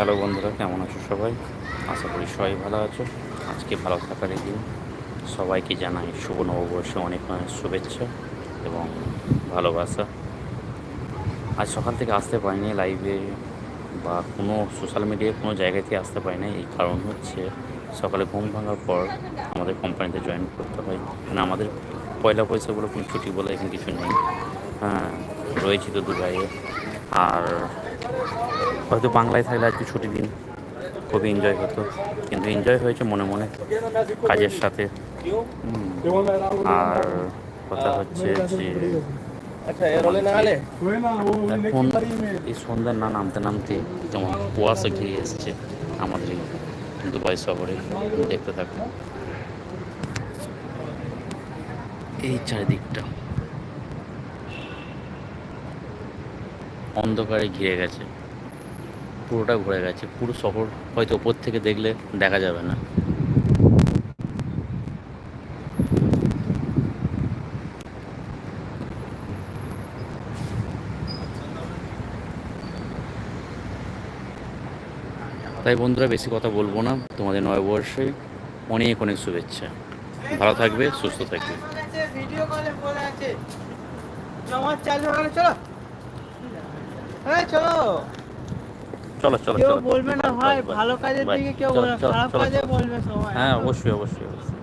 Hello বন্ধুরা, কেমন আছো সবাই? আশা করি সবাই ভালো আছো। আজকে ভালো থাকার দিন। সবাইকে জানাই শুভ নববর্ষে অনেক অনেক শুভেচ্ছা এবং ভালোবাসা। আজ সকাল থেকে আসতে পারিনি লাইভে বা কোনো সোশ্যাল মিডিয়ায় কোনো জায়গাতে আসতে পারিনি। এই কারণ হচ্ছে সকালে ঘুম ভাঙার পর আমাদের কোম্পানিতে জয়েন করতে হয়। মানে আমাদের পয়লা পয়সা বলে কোনো ছুটি বলে এখানে কিছু নেই। হ্যাঁ রয়েছি তো দুবাইয়ে। আর হয়তো বাংলায় থাকলে আজকে ছুটি দিন। খুবই এনজয় হতো। কিন্তু এনজয় হয়েছে মনে মনে কাজের সাথে। আর কথা হচ্ছে যে এখন এই সন্ধ্যার না নামতে নামতে যেমন কুয়াশা ঘিরে এসছে আমাদের দুবাই শহরে। দেখতে থাকুন এই চারিদিকটা অন্ধকারে ঘিরে গেছে। পুরোটা ঘুরে গেছে। পুরো শহর হয়তো ওপর থেকে দেখলে দেখা যাবে না। তাই বন্ধুরা, বেশি কথা বলব না। তোমাদের নয় নববর্ষে অনেক অনেক শুভেচ্ছা। ভালো থাকবে, সুস্থ থাকবে। চলো হ্যাঁ চলো। চলো চলো কেউ চলো বলবে না ভাই. ভালো কাজের. দিকে কেউ বলে বলবে খারাপ কাজে বলবে সবাই হ্যাঁ অবশ্যই অবশ্যই অবশ্যই